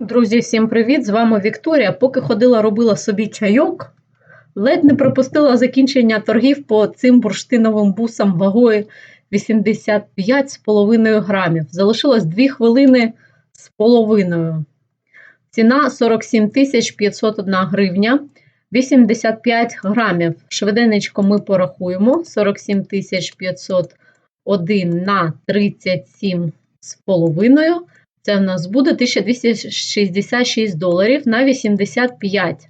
Друзі, всім привіт! З вами Вікторія. Поки ходила, робила собі чайок, ледь не пропустила закінчення торгів по цим бурштиновим бусам вагою 85,5 грамів. Залишилось 2 хвилини з половиною. Ціна 47 501 гривня, 85 грамів. Швиденечко ми порахуємо. 47 501 на 37 з половиною. Це в нас буде 1266 доларів на 85.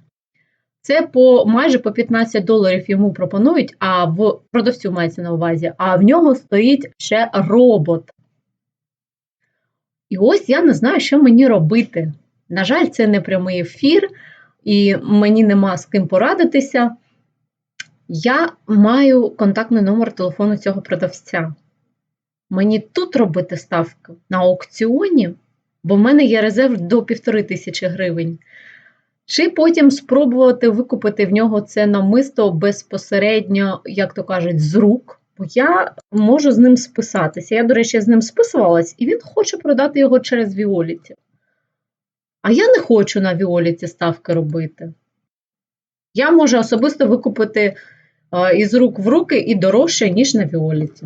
Це по майже по 15 доларів йому пропонують, а в продавцю мається на увазі, а в нього стоїть ще робот. І ось я не знаю, що мені робити. На жаль, це не прямий ефір, і мені нема з ким порадитися. Я маю контактний номер телефону цього продавця. Мені тут робити ставку на аукціоні, бо в мене є резерв до півтори тисячі гривень. Чи потім спробувати викупити в нього це намисто безпосередньо, як то кажуть, з рук, бо я можу з ним списатися. Я, до речі, з ним списувалась, і він хоче продати його через Віоліті. А я не хочу на Віоліті ставки робити. Я можу особисто викупити е, із рук в руки і дорожче, ніж на Віоліті.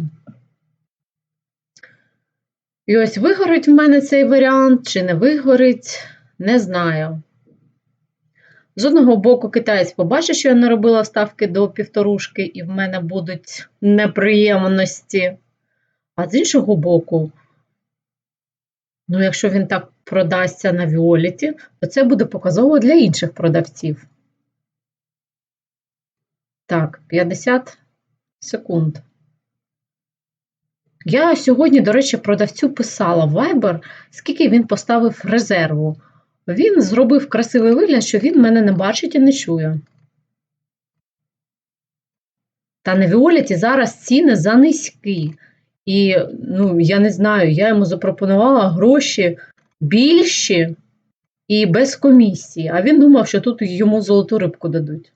І ось вигорить в мене цей варіант, чи не вигорить, не знаю. З одного боку, китаєць побачить, що я не робила ставки до півторушки, і в мене будуть неприємності. А з іншого боку, ну, якщо він так продасться на Віоліті, то це буде показово для інших продавців. Так, 50 секунд. Я сьогодні, до речі, продавцю писала Viber, скільки він поставив резерву. Він зробив красивий вигляд, що він мене не бачить і не чує. Та на Віоліті зараз ціни занизькі. І, ну, я не знаю, я йому запропонувала гроші більші і без комісії. А він думав, що тут йому золоту рибку дадуть.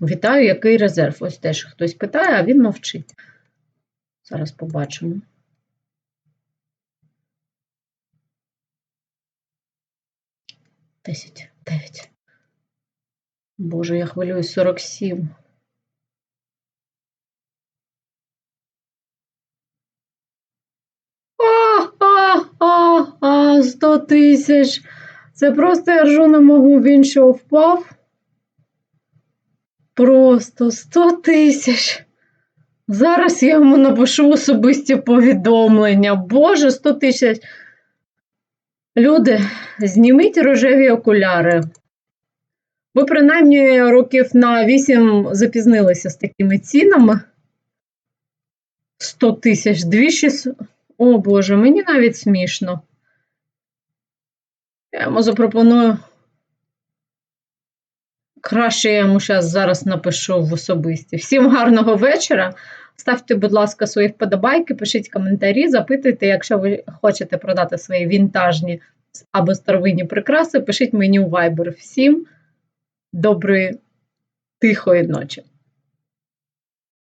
Вітаю, який резерв? Ось теж хтось питає, а він мовчить. Зараз побачимо. Десять, дев'ять. Боже, я хвилююсь 47. А-а-а, 100 тисяч. Це просто я ржу не можу, він що впав. Просто 100 тисяч. Зараз я йому напишу особисті повідомлення. Боже, 100 тисяч. Люди, зніміть рожеві окуляри. Ви, принаймні, років на 8 запізнилися з такими цінами. 100 тисяч, 2600. О Боже, мені навіть смішно. Я йому запропоную. Краще я йому зараз, зараз напишу в особисті. Всім гарного вечора. Ставте, будь ласка, свої вподобайки, пишіть коментарі, запитуйте, якщо ви хочете продати свої вінтажні або старовинні прикраси, пишіть мені у Viber. Всім доброї, тихої ночі.